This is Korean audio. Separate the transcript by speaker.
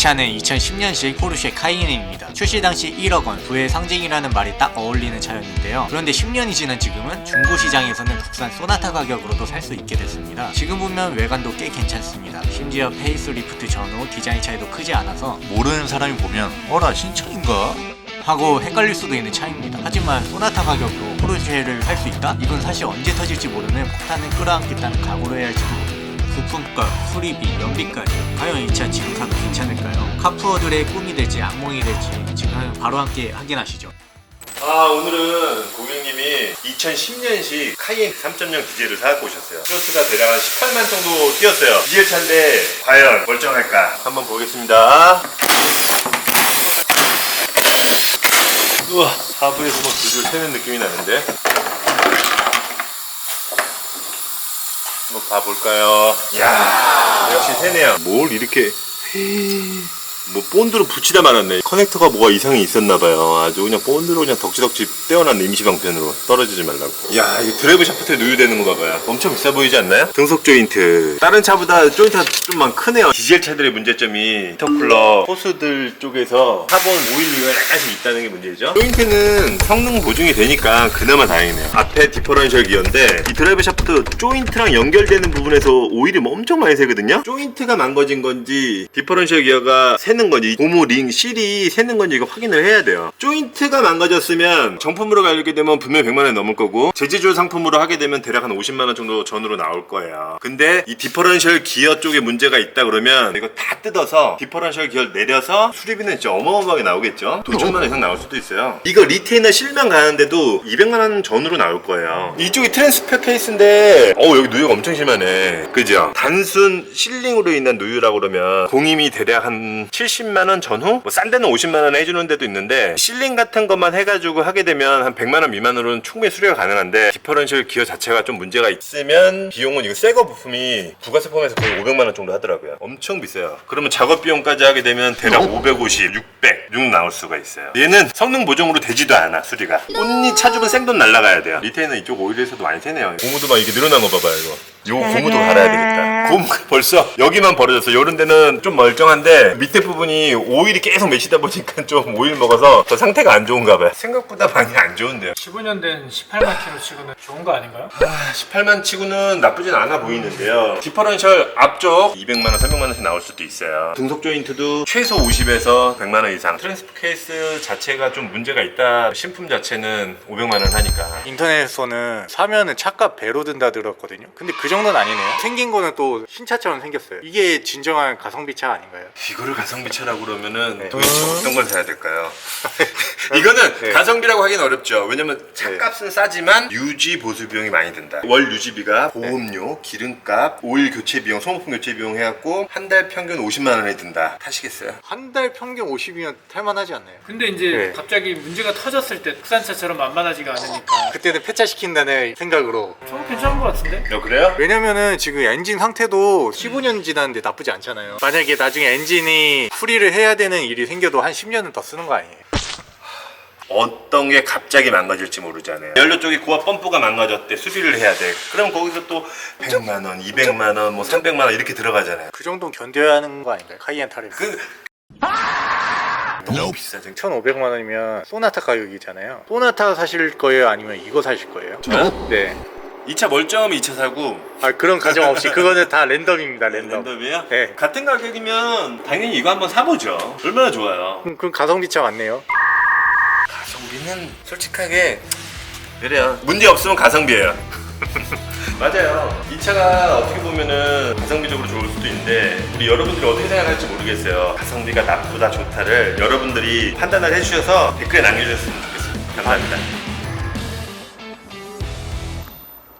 Speaker 1: 차는 2010년식 포르쉐 카이엔입니다. 출시 당시 1억 원, 부의 상징이라는 말이 딱 어울리는 차였는데요. 그런데 10년이 지난 지금은 중고 시장에서는 국산 소나타 가격으로도 살 수 있게 됐습니다. 지금 보면 외관도 꽤 괜찮습니다. 심지어 페이스 리프트 전후 디자인 차이도 크지 않아서
Speaker 2: 모르는 사람이 보면 어라 신차인가?
Speaker 1: 하고 헷갈릴 수도 있는 차입니다. 하지만 소나타 가격으로 포르쉐를 살 수 있다? 이건 사실 언제 터질지 모르는 폭탄을 끌어안겠다는 각오로 해야 할지도 모릅니다. 부품값, 수리비, 연비까지. 과연 이차 지금 사도 괜찮을까요? 카푸어들의 꿈이 될지 악몽이 될지 지금 바로 함께 확인하시죠.
Speaker 3: 아 오늘은 고객님이 2010년식 카이엔 3.0 디젤을 사갖고 오셨어요. 키로수가 대략 한 18만 정도 뛰었어요. 디젤 차인데 과연 멀쩡할까? 한번 보겠습니다. 우와 하부에서 막 줄줄 새는 느낌이 나는데 한번 봐볼까요? 이야. 역시 새네요. 뭘 이렇게 뭐 본드로 붙이다 말았네. 커넥터가 뭐가 이상이 있었나봐요. 아주 그냥 본드로 그냥 덕지덕지 떼어놨네 임시방편으로 떨어지지 말라고. 야 이게 드라이브 샤프트에 누유되는 거 봐봐요. 엄청 비싸 보이지 않나요? 등속 조인트. 다른 차보다 조인트가 좀만 크네요. 디젤 차들의 문제점이 인터쿨러 호스들 쪽에서 카본 오일 유가 약간씩 있다는 게 문제죠. 조인트는 성능 보증이 되니까 그나마 다행이네요. 앞에 디퍼런셜 기어인데 이 드라이브 샤프트 조인트랑 연결되는 부분에서 오일이 뭐 엄청 많이 새거든요. 조인트가 망가진 건지 디퍼런셜 기어가 새는 건지 고무 링 실이 새는 건지 이거 확인을 해야 돼요. 조인트가 망가졌으면 정품으로 가려게 되면 분명 100만 원 넘을 거고 제재조 상품으로 하게 되면 대략 한 50만 원 정도 전으로 나올 거예요. 근데 이 디퍼런셜 기어 쪽에 문제가 있다 그러면 이거 다 뜯어서 디퍼런셜 기어를 내려서 수리비는 진짜 어마어마하게 나오겠죠. 돈 천만 원 이상 나올 수도 있어요. 이거 리테이너 실만 가는데도 200만 원 전으로 나올 거예요. 이쪽이 트랜스페 케이스인데 어 여기 누유가 엄청 심하네. 그죠? 단순 실링으로 인한 누유라고 그러면 공임이 대략 한 70만 원 전후? 뭐 싼 데는 50만 원 해주는 데도 있는데 실링 같은 것만 해가지고 하게 되면 한 100만 원 미만으로는 충분히 수리가 가능한데 디퍼런셜 기어 자체가 좀 문제가 있으면 비용은 이거 새거 부품이 부가세 포함해서 거의 500만 원 정도 하더라고요. 엄청 비싸요. 그러면 작업 비용까지 하게 되면 대략 550, 600, 6 나올 수가 있어요. 얘는 성능 보정으로 되지도 않아 수리가. 온리 차주면 생돈 날라가야 돼요. 리테이너 이쪽 오일에서도 많이 새네요. 고무도 막 이렇게 늘어난 거 봐봐요 이거. 요 고무도 갈아야 되겠다. 고무 벌써 여기만 벌어졌어. 요런 데는 좀 멀쩡한데 밑에 부분이 오일이 계속 맺히다 보니까 좀 오일 먹어서 더 상태가 안 좋은가 봐요. 생각보다 많이 안 좋은데요.
Speaker 4: 15년 된 18만 킬로 치고는 좋은 거 아닌가요?
Speaker 3: 아, 18만 치고는 나쁘진 않아 보이는데요. 디퍼런셜 앞쪽 200만 원, 300만 원씩 나올 수도 있어요. 등속 조인트도 최소 50에서 100만 원 이상. 트랜스프 케이스 자체가 좀 문제가 있다. 신품 자체는 500만 원 하니까.
Speaker 1: 인터넷에서는 사면은 차값 배로 든다 들었거든요. 근데 그 정도는 아니네요. 생긴 거는 또 신차처럼 생겼어요. 이게 진정한 가성비 차 아닌가요?
Speaker 3: 이거를 가성비차라고 그러면은
Speaker 1: 네.
Speaker 3: 도대체 어떤 걸 사야 될까요? 이거는
Speaker 1: 네.
Speaker 3: 가성비라고 하긴 어렵죠. 왜냐면 차값은 싸지만 유지 보수 비용이 많이 든다. 월 유지비가 보험료, 기름값, 오일 교체 비용, 소모품 교체 비용 해갖고 한 달 평균 50만 원이 든다. 타시겠어요?
Speaker 1: 한 달 평균 50이면 탈만하지 않나요?
Speaker 4: 근데 이제
Speaker 1: 네.
Speaker 4: 갑자기 문제가 터졌을 때 국산차처럼 만만하지가 않으니까
Speaker 1: 그때는 폐차시킨다는 생각으로
Speaker 4: 좀 괜찮은 것 같은데?
Speaker 3: 어 그래요?
Speaker 1: 왜냐면은 지금 엔진 상태도 15년 지났는데 나쁘지 않잖아요. 만약에 나중에 엔진이 수리를 해야 되는 일이 생겨도 한 10년은 더 쓰는 거 아니에요?
Speaker 3: 어떤 게 갑자기 망가질지 모르잖아요. 연료 쪽에 고압 펌프가 망가졌대. 수리를 해야 돼. 그럼 거기서 또 100만 원, 200만 원, 뭐 300만 원 이렇게 들어가잖아요.
Speaker 1: 그 정도는 견뎌야 하는 거 아닌가요? 카이엔 타를.
Speaker 3: 그 너무 비싸죠.
Speaker 1: 1,500만 원이면 소나타 가격이잖아요. 소나타 사실 거예요? 아니면 이거 사실 거예요?
Speaker 3: 저요?
Speaker 1: 네.
Speaker 3: 2차 멀쩡하면 2차 사고
Speaker 1: 아 그런 가정 없이 그거는 다 랜덤입니다. 랜덤.
Speaker 3: 랜덤이에요?
Speaker 1: 네.
Speaker 3: 같은 가격이면 당연히 이거 한번 사보죠. 얼마나 좋아요.
Speaker 1: 그럼, 그럼 가성비 차 맞네요.
Speaker 3: 가성비는 솔직하게 그래요. 문제 없으면 가성비예요. 맞아요. 이 차가 어떻게 보면은 가성비적으로 좋을 수도 있는데 우리 여러분들이 어떻게 생각할지 모르겠어요. 가성비가 나쁘다 좋다를 여러분들이 판단을 해주셔서 댓글에 남겨주셨으면 좋겠습니다. 감사합니다.